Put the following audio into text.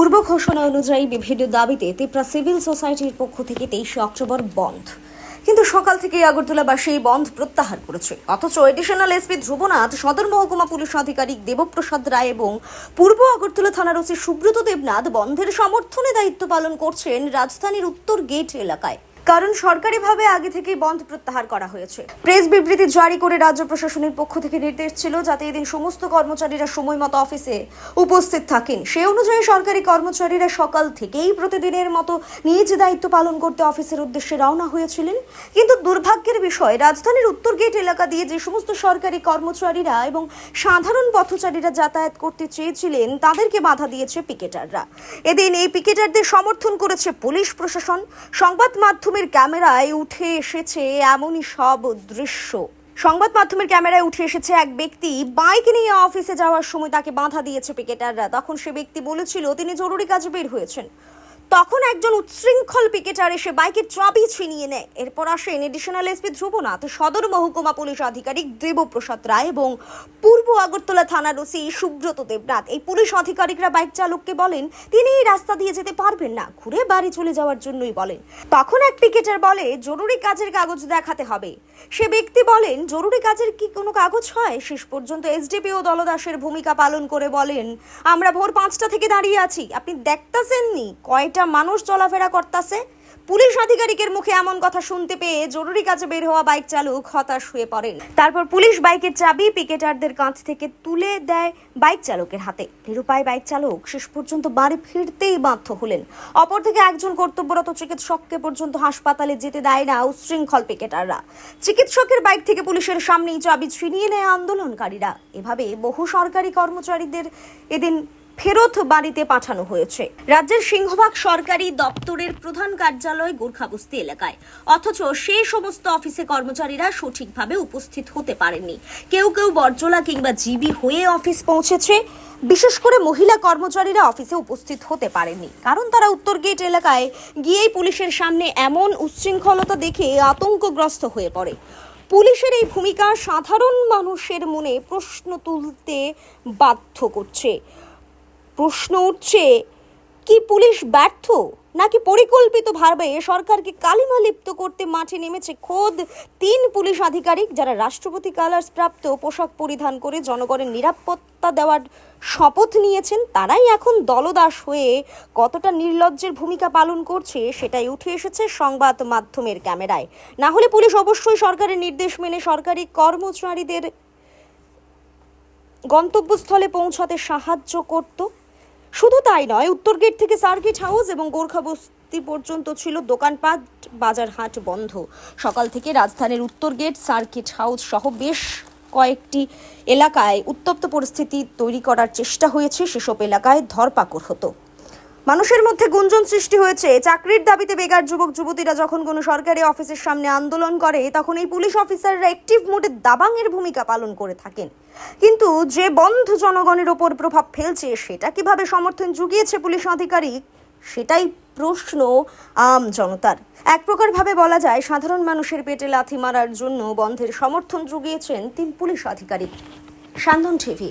পূর্ব ঘোষণা অনুযায়ী বিভিন্ন দাবিতে ত্রিপুরা সিভিল সোসাইটির পক্ষ থেকে তেইশে অক্টোবর বন্ধ। কিন্তু সকাল থেকে আগরতলাবাসী এই বন্ধ প্রত্যাহার করেছে। অথচ এডিশনাল এসপি ধ্রুবনাথ, সদর মহকুমা পুলিশ আধিকারিক দেবপ্রসাদ রায় এবং পূর্ব আগরতলা থানার ওসি সুব্রত দেবনাথ বন্ধের সমর্থনে দায়িত্ব পালন করছেন রাজধানীর উত্তর গেট এলাকায়। কারণ সরকারিভাবে আগে থেকেই বন্ধ প্রত্যাহার করা হয়েছে। প্রেস বিবৃতি জারি করে রাজ্য প্রশাসনের পক্ষ থেকে নির্দেশ ছিল যাতে এদিন সমস্ত কর্মচারীরা সময় মতো অফিসে উপস্থিত থাকেন। সেই অনুযায়ী সরকারি কর্মচারীরা সকাল থেকেই প্রতিদিনের মতো নিজ দায়িত্ব পালন করতে অফিসের উদ্দেশ্যে রওনা হয়েছিলেন। কিন্তু দুর্ভাগ্যের বিষয়, রাজধানীর উত্তর গেট এলাকা দিয়ে যে সমস্ত সরকারি কর্মচারীরা এবং সাধারণ পথচারীরা যাতায়াত করতে চেয়েছিলেন, তাদেরকে বাধা দিয়েছে পিকেটাররা। এদিন এই পিকেটারদের সমর্থন করেছে পুলিশ প্রশাসন। সংবাদ মাধ্যমের ক্যামেরায় উঠে এসেছে এমনই সব দৃশ্য। সংবাদ মাধ্যমের ক্যামেরায় উঠে এসেছে এক ব্যক্তি। বাইক নিয়ে অফিসে যাওয়ার সময় তাকে বাধা দিয়েছে পিকেটাররা। তখন সে ব্যক্তি বলেছিল, তিনি জরুরি কাজে বের হয়েছেন। তখন একজন উচ্ছৃঙ্খল পিকেটার এসে বাইকের চাবি ছিনিয়ে নেয়। এরপর আসেন এডিশনাল এসপি ধ্রুবনাথ, সদর মহকুমা পুলিশ আধিকারিক দেবপ্রসাদ রায় এবং পূর্ব আগরতলা থানার ওসি সুব্রত দেবনাথ। এই পুলিশ আধিকারিকরা বাইক চালককে বলেন, তিনি এই রাস্তা দিয়ে যেতে পারবেন না, ঘুরে বাড়ি চলে যাওয়ার জন্যই বলেন। তখন এক পিকেটার বলে, জরুরি কাজের কাগজ দেখাতে হবে। সে ব্যক্তি বলেন, জরুরি কাজের কি কোনো কাগজ হয়? শেষ পর্যন্ত এসডিপিও দলদাসের ভূমিকা পালন করে বলেন, আমরা ভোর পাঁচটা থেকে দাঁড়িয়ে আছি। আপনি দেখতাছেননি কয়টা মানুষ চলাফেরা করতেছে। পুলিশ আধিকারিকের মুখে এমন কথা শুনতে পেয়ে জরুরি কাজে বের হওয়া বাইক চালক হতাশ হয়ে পড়েন। তারপর পুলিশ বাইকের চাবি পিকেটারদের কাঁধ থেকে তুলে দেয় বাইক চালকের হাতে। নিরুপায় বাইক চালক শেষ পর্যন্ত বাড়ি ফিরতেই বাধ্য হলেন। অপর থেকে একজন কর্তব্যরত চিকিৎসককে পর্যন্ত হাসপাতালে যেতে দেয় না উচ্ছৃঙ্খল পিকেটাররা। চিকিৎসকের বাইক থেকে পুলিশের সামনেই চাবি ছিনিয়ে নেয় আন্দোলনকারীরা। এভাবে বহু সরকারি কর্মচারীদের এদিন ফেরত বাড়িতে পাঠানো হয়েছে। রাজ্যের সিংহভাগ সরকারি দপ্তরের প্রধান কার্যালয় গোর্খাবস্তি এলাকায়। অথচ সেই সমস্ত অফিসে কর্মচারীরা সঠিকভাবে উপস্থিত হতে পারেননি। কেউ কেউ বর্জলা কিংবা জিবি হয়ে অফিস পৌঁছেছে। বিশেষ করে মহিলা কর্মচারীরা অফিসে উপস্থিত হতে পারেননি। কারণ তারা উত্তর গেট এলাকায় গিয়েই পুলিশের সামনে এমন উচ্ছৃঙ্খলতা দেখে আতঙ্কগ্রস্ত হয়ে পড়ে। পুলিশের এই ভূমিকা সাধারণ মানুষের মনে প্রশ্ন তুলতে বাধ্য করছে। প্রশ্ন উঠছে, কি পুলিশ ব্যর্থ? নাকি পরিকল্পিতভাবে সরকারকে কালিমা লিপ্ত করতে মাঠে নেমেছে খোদ তিন পুলিশ আধিকারিক যারা রাষ্ট্রপতি কালার্স প্রাপ্ত পোশাক পরিধান করে জনগণের নিরাপত্তা দেওয়ার শপথ নিয়েছেন, তারাই এখন দলদাস হয়ে কতটা নির্লজ্জের ভূমিকা পালন করছে সেটাই উঠে এসেছে সংবাদ মাধ্যমের ক্যামেরায়। না হলে পুলিশ অবশ্যই সরকারের নির্দেশ মেনে সরকারি কর্মচারীদের গন্তব্যস্থলে পৌঁছাতে সাহায্য করত। শুধু তাই নয়, উত্তর গেট থেকে সার্কিট হাউস এবং গোর্খা বস্তি পর্যন্ত ছিল দোকানপাট বাজার হাট বন্ধ। সকাল থেকে রাজধানীর উত্তর গেট, সার্কিট হাউস সহ বেশ কয়েকটি এলাকায় উত্তপ্ত পরিস্থিতি তৈরি করার চেষ্টা হয়েছে। সেসব এলাকায় ধরপাকড় হতো। মানুষের মধ্যে গুঞ্জন সৃষ্টি হয়েছে। চাকরির দাবিতে বেকার যুবক, যুবতীরা যখন কোনো সরকারি অফিসের সামনে আন্দোলন করে, তখন এই পুলিশ অফিসাররা অ্যাক্টিভ মোডে দাবাংয়ের ভূমিকা পালন করে থাকেন। কিন্তু যে বন্ধ জনগণের ওপর প্রভাব ফেলছে, সেটা কীভাবে সমর্থন জুগিয়েছে পুলিশ আধিকারিক, সেটাই প্রশ্ন আম জনতার। এক প্রকার ভাবে বলা যায়, সাধারণ মানুষের পেটে লাথি মারার জন্য বন্ধের সমর্থন জুগিয়েছেন তিন পুলিশ আধিকারিক। সান্ধন টিভি।